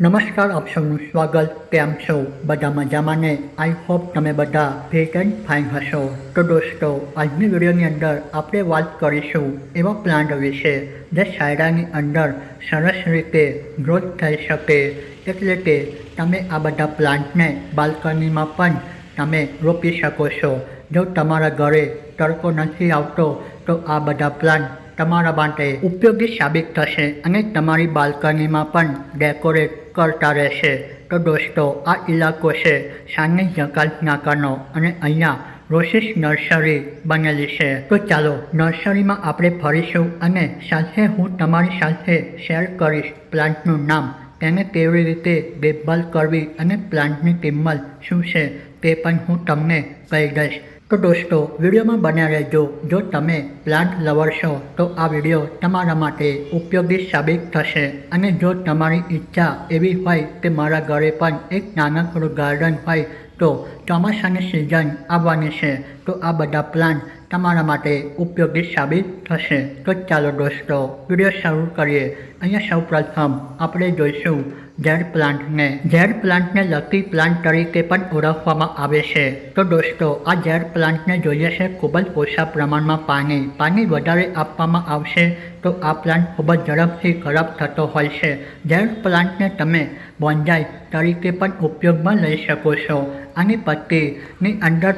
નમસ્કાર, આપ સૌનું સ્વાગત કેમ છો? બધા મજામાં ને? આઈ હોપ તમે બધા ફિટ એન્ડ ફાઇન હશો. તો દોસ્તો, આજની વિડીયોની અંદર આપણે વાત કરીશું એવા પ્લાન્ટ વિશે જે શાયરાની અંદર સરસ રીતે ગ્રોથ થઈ શકે. એટલે કે તમે આ બધા પ્લાન્ટને બાલ્કનીમાં પણ તમે રોપી શકો છો. જો તમારા ઘરે તડકો નથી આવતો, તો આ બધા પ્લાન્ટ તમારા માટે ઉપયોગી સાબિત થશે અને તમારી બાલ્કનીમાં પણ ડેકોરેટ કરતા રહેશે. તો દોસ્તો, આ ઇલાકો છે. સાની જકાત નાકાનો અને અહીંયા રોશિસ નર્સરી બનેલી છે. તો ચાલો, નર્સરીમાં આપણે ફરીશું અને સાથે હું તમારી સાથે શેર કરીશ પ્લાન્ટનું નામ. તેને કેવી રીતે દેખભાલ કરવી અને પ્લાન્ટની કિંમત શું છે તે પણ હું તમને કહી દઈશ. તો દોસ્તો, વિડીયોમાં બન્યા રહેજો. જો તમે પ્લાન્ટ લવર છો, તો આ વીડિયો તમારા માટે ઉપયોગી સાબિત થશે. અને જો તમારી ઈચ્છા એવી હોય કે મારા ઘરે પણ એક નાનકડું ગાર્ડન હોય, તો ચોમાસાની સિઝન આવવાની છે. તો આ બધા પ્લાન્ટ તમારા માટે ઉપયોગી સાબિત થશે. તો ચાલો દોસ્તો, વીડિયો શરૂ કરીએ. અહીંયા સૌ પ્રથમ આપણે જોઈશું ઝેડ પ્લાન્ટને. ઝેડ પ્લાન્ટને લકી પ્લાન્ટ તરીકે પણ ઓળખવામાં આવે છે. તો દોસ્તો, આ ઝેડ પ્લાન્ટને જોઈએ છે ખૂબ જ ઓછા પ્રમાણમાં પાણી. પાણી વધારે આપવામાં આવશે તો આ પ્લાન્ટ ખૂબ જ ઝડપથી ખરાબ થતો હોય છે. ઝેડ પ્લાન્ટને તમે બોન્જાઈ તરીકે પણ ઉપયોગમાં લઈ શકો છો. આની પત્તીની અંદર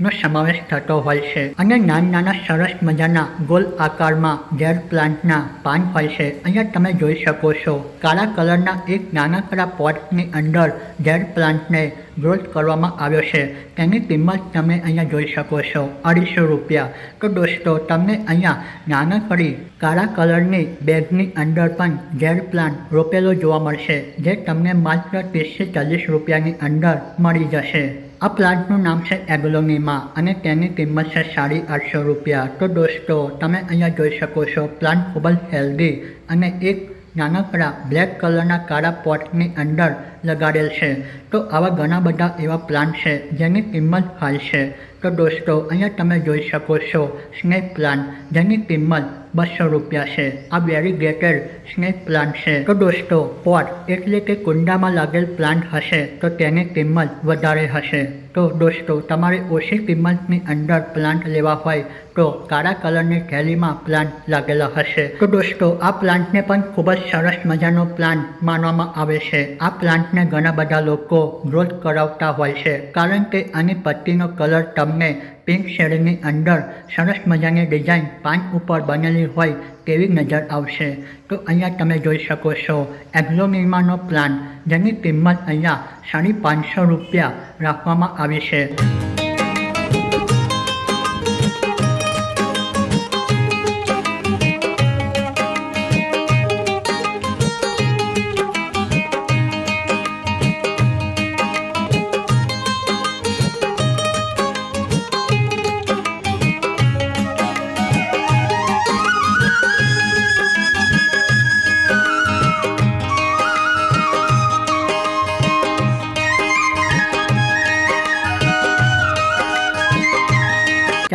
પાણીનો સમાવેશ થતો હોય છે. અને નાના નાના સરસ મજાના ગોલ આકારમાં ઝેડ પ્લાન્ટના પાન હોય છે. અહીંયા તમે જોઈ શકો છો, કાળા કલરના એક નાનકડા પોટની અંદર ઝેર પ્લાન્ટને ગ્રોથ કરવામાં આવ્યો છે. તેની કિંમત તમે અહીંયા જોઈ શકો છો, અઢીસો રૂપિયા. તો દોસ્તો, તમને અહીંયા નાનકડી કાળા કલરની બેગની અંદર પણ ઝેર પ્લાન્ટ રોપેલો જોવા મળશે, જે તમને માત્ર ત્રીસથી ચાલીસ રૂપિયાની અંદર મળી જશે. આ પ્લાન્ટનું નામ છે એગ્લોનીમા અને તેની કિંમત છે સાડી આઠસો રૂપિયા. તો દોસ્તો, તમે અહીંયા જોઈ શકો છો, પ્લાન્ટ ખૂબ જ હેલ્ધી અને એક નાનકડા બ્લેક કલરના કાળા પોટની અંદર લગાડેલ છે. તો આવા ઘણા બધા એવા પ્લાન્ટ છે જેની કિંમત હાલ છે. તો દોસ્તો, અહીંયા તમે જોઈ શકો છો સ્નેક પ્લાન્ટ જેની કિંમત બસો રૂપિયા છે. આ વેરીગેટેડ સ્નેક પ્લાન્ટ છે. તો દોસ્તો, પોટ એટલે કે કુંડામાં લાગેલ પ્લાન્ટ હશે, તો તેની કિંમત વધારે હશે. તો દોસ્તો, તમારે ઓછી કિંમતની અંદર પ્લાન્ટ લેવા હોય, તો કાળા કલરની થેલીમાં પ્લાન્ટ લાગેલા હશે. તો દોસ્તો, આ પ્લાન્ટને પણ ખૂબ જ સરસ મજાનો પ્લાન્ટ માનવામાં આવે છે. આ પ્લાન્ટને ઘણા બધા લોકો ગ્રોથ કરાવતા હોય છે. કારણ કે આની પત્તીનો કલર તમને પિંક શેડની અંદર સરસ મજાની ડિઝાઇન પાન ઉપર બનેલી હોય તેવી નજર આવશે. તો અહીંયા તમે જોઈ શકો છો એગ્લોનિમાનો પ્લાન જેની કિંમત અહીંયા સાડી પાંચસો રૂપિયા રાખવામાં આવી છે.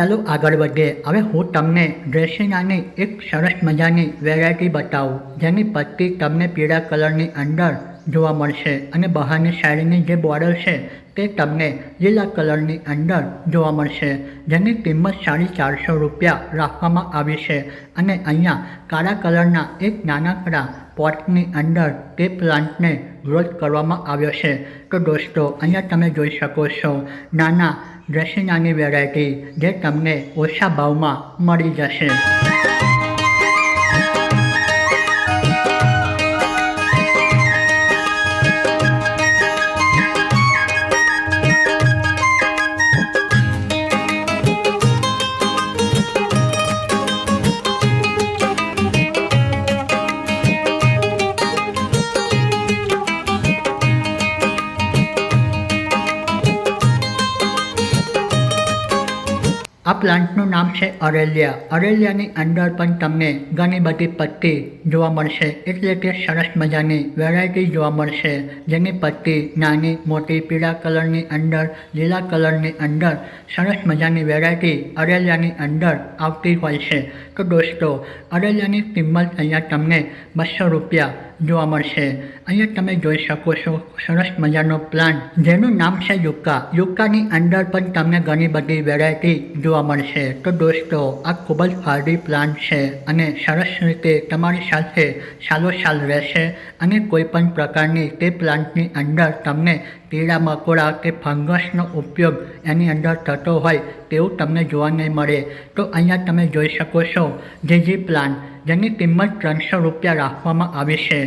ચાલો આગળ વધીએ. હવે હું તમને ડ્રેસિંગાની એક સરસ મજાની વેરાયટી બતાવું, જેની પત્તી તમને પીળા કલરની અંદર જોવા મળશે અને બહારની સાઈડની જે બોર્ડર છે તે તમને લીલા કલરની અંદર જોવા મળશે, જેની કિંમત સાડી ચારસો રૂપિયા રાખવામાં આવી છે. અને અહીંયા કાળા કલરના એક નાનકડા પોટની અંદર તે પ્લાન્ટને ગ્રોથ કરવામાં આવ્યો છે. તો દોસ્તો, અહીંયા તમે જોઈ શકો છો નાના ડ્રેસિંગાની વેરાયટી જે તમને ઓછા ભાવમાં મળી જશે. આ પ્લાન્ટનું નામ છે અરેલિયા. અરેલિયાની અંદર પણ તમને ઘણી બધી પત્તી જોવા મળશે. એટલે કે સરસ મજાની વેરાયટી જોવા મળશે. જેની પત્તી નાની, મોટી, પીળા કલરની અંદર, લીલા કલરની અંદર સરસ મજાની વેરાયટી અરેલિયાની અંદર આવતી હોય છે. તો દોસ્તો, અરેલિયાની કિંમત અહીંયા તમને બસો રૂપિયા જોવા મળશે. અહીંયા તમે જોઈ શકો છો, સરસ મજાનો પ્લાન્ટ જેનું નામ છે યુક્કા. યુક્કાની અંદર પણ તમને ઘણી બધી વેરાયટી જોવા મળશે. તો દોસ્તો, આ ખૂબ જ હાર્ડી પ્લાન્ટ છે અને સરસ રીતે તમારી સાથે સાલો સાલ રહેશે અને કોઈ પણ પ્રકારની તે પ્લાન્ટની અંદર તમને કીડા મકોડા કે ફંગસનો ઉપયોગ એની અંદર થતો હોય તેવું તમને જોવા નહીં મળે. તો અહીંયા તમે જોઈ શકો છો, જે જે પ્લાન જેની કિંમત ત્રણસો રૂપિયા રાખવામાં આવી છે.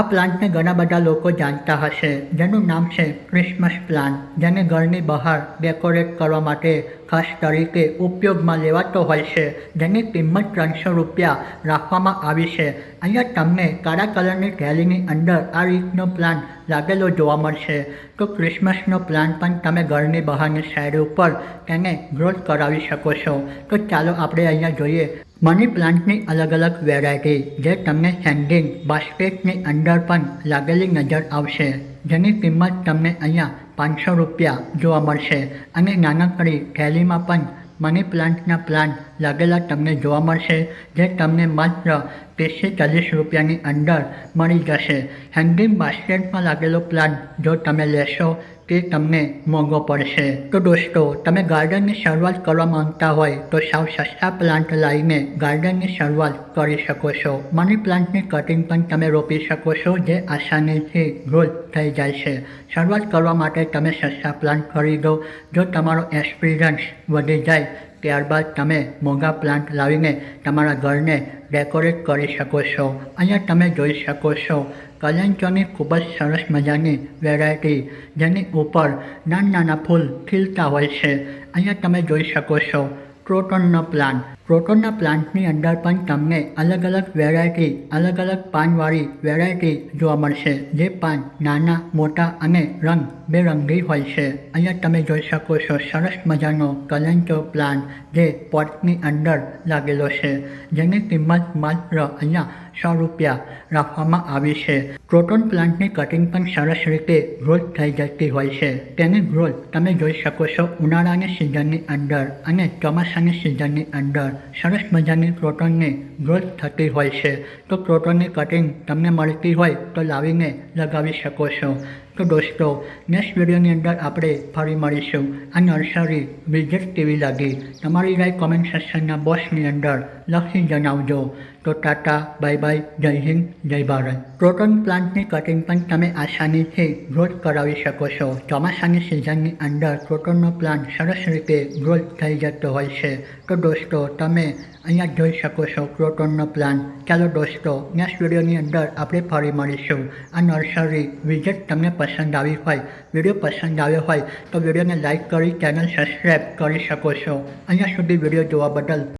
આ પ્લાન્ટને ઘણા બધા લોકો જાણતા હશે, જેનું નામ છે ક્રિસમસ પ્લાન્ટ જેને ઘરની બહાર ડેકોરેટ કરવા માટે ખાસ તરીકે ઉપયોગમાં લેવાતો હોય છે, જેની કિંમત ત્રણસો રૂપિયા રાખવામાં આવી છે. અહીંયા તમને કાળા કલરની થેલીની અંદર આ રીતનો પ્લાન્ટ લાગેલો જોવા મળશે. તો ક્રિસમસનો પ્લાન્ટ પણ તમે ઘરની બહારની સાઈડ ઉપર તેને ગ્રોથ કરાવી શકો છો. તો ચાલો આપણે અહીંયા જોઈએ મની પ્લાન્ટની અલગ અલગ વેરાયટી જે તમને હેન્ડિંગ બાસ્કેટની અંદર પણ લાગેલી નજર આવશે. જેની કિંમત તમને અહીંયા પાંચસો રૂપિયા જોવા મળશે. અને નાનકડી થેલીમાં પણ મની પ્લાન્ટના પ્લાન્ટ લાગેલા તમને જોવા મળશે જે તમને માત્ર ત્રીસથી ચાલીસ રૂપિયાની અંદર મળી જશે. હેન્ડિંગ બાસ્કેટમાં લાગેલો પ્લાન્ટ જો તમે લેશો તે તમને મોંઘો પડશે. તો દોસ્તો, તમે ગાર્ડનની શરૂઆત કરવા માંગતા હોય તો સાવ સસ્તા પ્લાન્ટ લાવીને ગાર્ડનની શરૂઆત કરી શકો છો. મની પ્લાન્ટની કટિંગ પણ તમે રોપી શકો છો, જે આસાનીથી ગ્રોથ થઈ જાય છે. શરૂઆત કરવા માટે તમે સસ્તા પ્લાન્ટ ખરીદો. જો તમારો એક્સપિરિયન્સ વધી જાય ત્યારબાદ તમે મોંઘા પ્લાન્ટ લાવીને તમારા ઘરને ડેકોરેટ કરી શકો છો. અહીંયા તમે જોઈ શકો છો કલંચોની ખૂબ જ સરસ મજાની વેરાયટી, જેની ઉપર નાના નાના ફૂલ ખીલતા હોય છે. અહીંયા તમે જોઈ શકો છો ક્રોટનનો પ્લાન્ટ. ક્રોટનના પ્લાન્ટની અંદર પણ તમને અલગ અલગ વેરાયટી, અલગ અલગ પાનવાળી વેરાયટી જોવા મળશે. જે પાન નાના, મોટા અને રંગ બેરંગી હોય છે. અહીંયા તમે જોઈ શકો છો સરસ મજાનો કલંચો પ્લાન્ટ જે પોટની અંદર લાગેલો છે, જેની કિંમત માત્ર અહીંયા સો રૂપિયા રાખવામાં આવી છે. પ્રોટોન પ્લાન્ટની કટિંગ પણ સરસ રીતે ગ્રોથ થઈ જતી હોય છે. તેની ગ્રોથ તમે જોઈ શકો છો ઉનાળાની સિઝનની અંદર અને ચોમાસાની સિઝનની અંદર. સરસ મજાની ક્રોટનની ગ્રોથ થતી હોય છે. તો ક્રોટનની કટિંગ તમને મળતી હોય તો લાવીને લગાવી શકો છો. તો દોસ્તો નેક્સ્ટ વિડીયોની અંદર આપણે ફરી મળીશું. આ નર્સરી વિઝિટ કેવી લાગી. તમારી રાય કોમેન્ટ સેક્શનના બોક્સની અંદર લખી જણાવજો. તો ટાટા બાય બાય જય હિન્દ, જય ભારત. ક્રોટન પ્લાન્ટની કટિંગ પણ તમે આસાનીથી ગ્રોથ કરાવી શકો છો. ચોમાસાની સિઝનની અંદર ક્રોટનનો પ્લાન્ટ સરસ રીતે ગ્રોથ થઈ જતો હોય છે. તો દોસ્તો, તમે અહીંયા જોઈ શકો છો ક્રોટનનો પ્લાન્ટ ચાલો દોસ્તો નેક્સ્ટ વિડીયોની અંદર આપણે ફરી મળીશું. આ નર્સરી વિઝિટ તમને પસંદ આવી હોય વીડિયો પસંદ આવ્યો હોય, તો વિડીયોને લાઇક કરી ચેનલ સબસ્ક્રાઈબ કરી શકો છો. અહીંયા સુધી વીડિયો જોવા બદલ